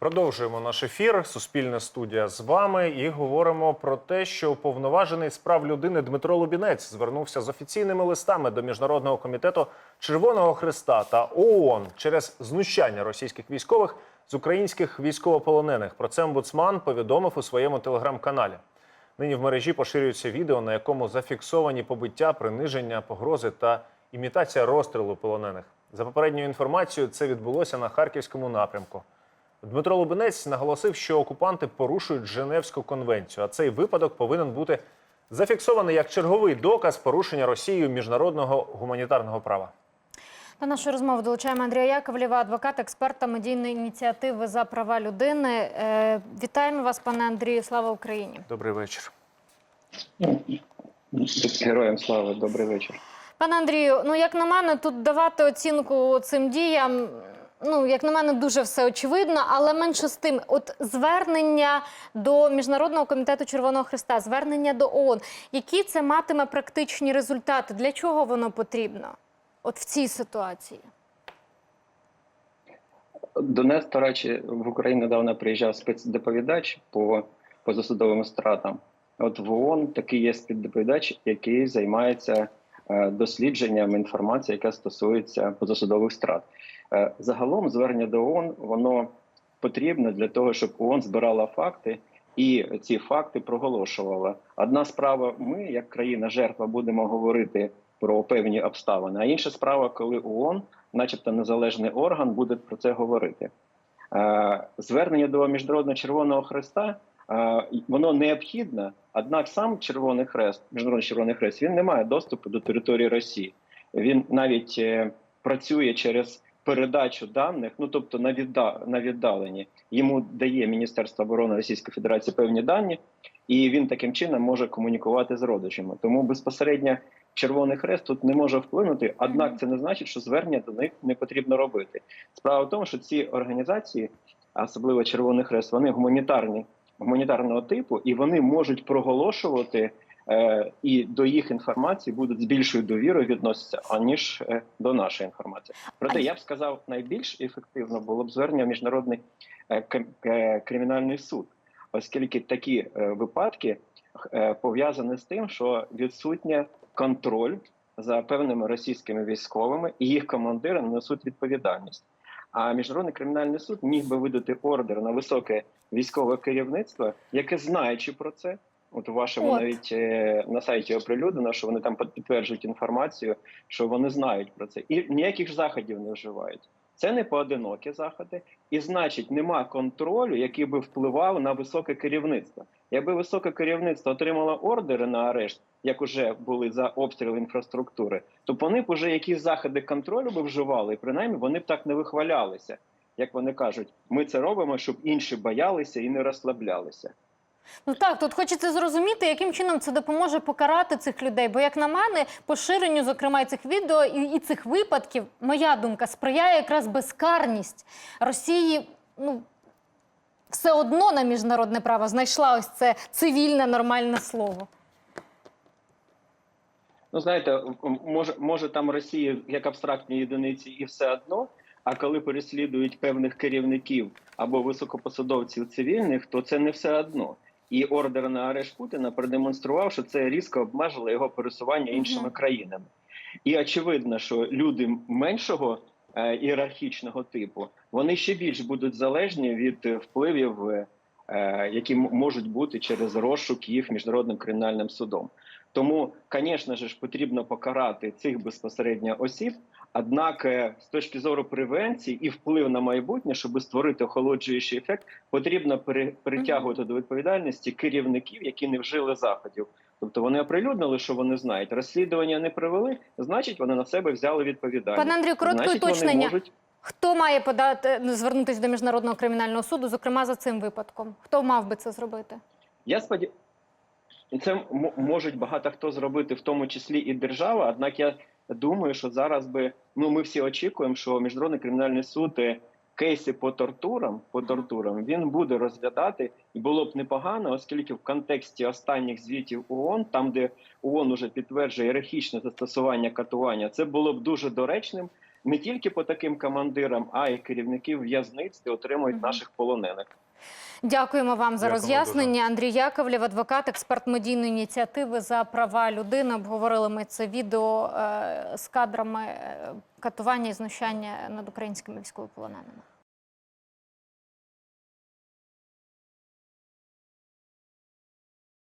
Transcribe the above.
Продовжуємо наш ефір. Суспільна студія з вами і говоримо про те, що уповноважений з прав людини Дмитро Лубінець звернувся з офіційними листами до міжнародного комітету Червоного Христа та ООН через знущання російських військових з українських військовополонених. Про це омбудсман повідомив у своєму телеграм-каналі. Нині в мережі поширюється відео, на якому зафіксовані побиття, приниження, погрози та імітація розстрілу полонених. За попередньою інформацією, це відбулося на харківському напрямку. Дмитро Лубенець наголосив, що окупанти порушують Женевську конвенцію, а цей випадок повинен бути зафіксований як черговий доказ порушення Росією міжнародного гуманітарного права. До нашої розмови долучаємо Андрія Яковлєва, адвоката, експерта медійної ініціативи за права людини. Е, Вітаємо вас, пане Андрію. Слава Україні. Добрий вечір. Героям слава, добрий вечір. Пане Андрію, ну як на мене, тут давати оцінку цим діям. Ну, як на мене, дуже все очевидно, але менше з тим, от звернення до Міжнародного комітету Червоного Христа, звернення до ООН, які це матиме практичні результати? Для чого воно потрібно? От в цій ситуації? До нас, до речі, в Україну недавно приїжджав спецдоповідач по позасудовим стратам. От в ООН такий є спецдоповідач, який займається е, дослідженням інформації, яка стосується позасудових страт. Е, Загалом звернення до ООН воно потрібно для того, щоб ООН збирала факти і ці факти проголошувала. Одна справа, ми, як країна жертва, будемо говорити про певні обставини. А інша справа, коли ООН, начебто незалежний орган, буде про це говорити. Е, Звернення до Міжнародного Червоного Хреста е, воно необхідне, однак сам Червоний Хрест, Міжнародний Червоний Хрест, він не має доступу до території Росії. Він навіть працює через передачу даних, ну тобто на відда на віддаленні. Йому дає Міністерство оборони Російської Федерації певні дані, і він таким чином може комунікувати з родичами. Тому безпосередньо Червоний Хрест тут не може вплинути. Однак це не значить, що звернення до них не потрібно робити. Справа в тому, що ці організації, особливо Червоний Хрест, вони гуманітарні гуманітарного типу, і вони можуть проголошувати. Е, І до їх інформації будуть з більшою довірою відноситися, аніж е, до нашої інформації. Проте я б сказав, найбільш ефективно було б звернення в міжнародний е, кримінальний суд, оскільки такі випадки пов'язані з тим, що відсутня контроль за певними російськими військовими, і їх командири несуть відповідальність. А міжнародний кримінальний суд міг би видати ордер на високе військове керівництво, яке знаючи про це. От у вашому От. навіть е, на сайті оприлюднено, що вони там під- підтверджують інформацію, що вони знають про це, і ніяких заходів не вживають. Це не поодинокі заходи, і значить, нема контролю, який би впливав на високе керівництво. Якби високе керівництво отримало ордери на арешт, як уже були за обстріл інфраструктури, то вони б уже якісь заходи контролю би вживали, і принаймні вони б так не вихвалялися. Як вони кажуть, ми це робимо, щоб інші боялися і не розслаблялися. Ну так, тут хочеться зрозуміти, яким чином це допоможе покарати цих людей. Бо, як на мене, поширенню, зокрема, цих відео і, і цих випадків, моя думка, сприяє якраз безкарність Росії. Ну все одно на міжнародне право знайшла ось це цивільне нормальне слово. Ну знаєте, може, може там Росія як абстрактні єдиниці і все одно. А коли переслідують певних керівників або високопосадовців цивільних, то це не все одно. І ордер на арешт Путіна продемонстрував, що це різко обмежило його пересування іншими країнами. І очевидно, що люди меншого е, ієрархічного типу вони ще більш будуть залежні від е, впливів, е, які можуть бути через розшук їх міжнародним кримінальним судом. Тому, звісно ж, потрібно покарати цих безпосередньо осіб. Однак, е, з точки зору превенції і вплив на майбутнє, щоб створити охолоджуючий ефект, потрібно притягувати до відповідальності керівників, які не вжили заходів. Тобто вони оприлюднили, що вони знають. Розслідування не провели, значить, вони на себе взяли відповідальність. Пане Андрію, коротке значить, уточнення. можуть Хто має подати звернутися до міжнародного кримінального суду, зокрема за цим випадком? Хто мав би це зробити? Я сподіваюся, це можуть багато хто зробити, в тому числі і держава. Однак я думаю, що зараз би ну ми всі очікуємо, що міжнародний кримінальний суд е, кейси по тортурам, по тортурам він буде розглядати, і було б непогано, оскільки в контексті останніх звітів ООН, там де ООН уже підтверджує ієрархічне застосування катування, це було б дуже доречним не тільки по таким командирам, а й керівників в'язниць, отримують наших полонених. Дякуємо вам за Дякуємо роз'яснення. Андрій Яковлєв, адвокат, експерт медійної ініціативи за права людини. Обговорили ми це відео е, з кадрами е, катування і знущання над українськими військовополоненими.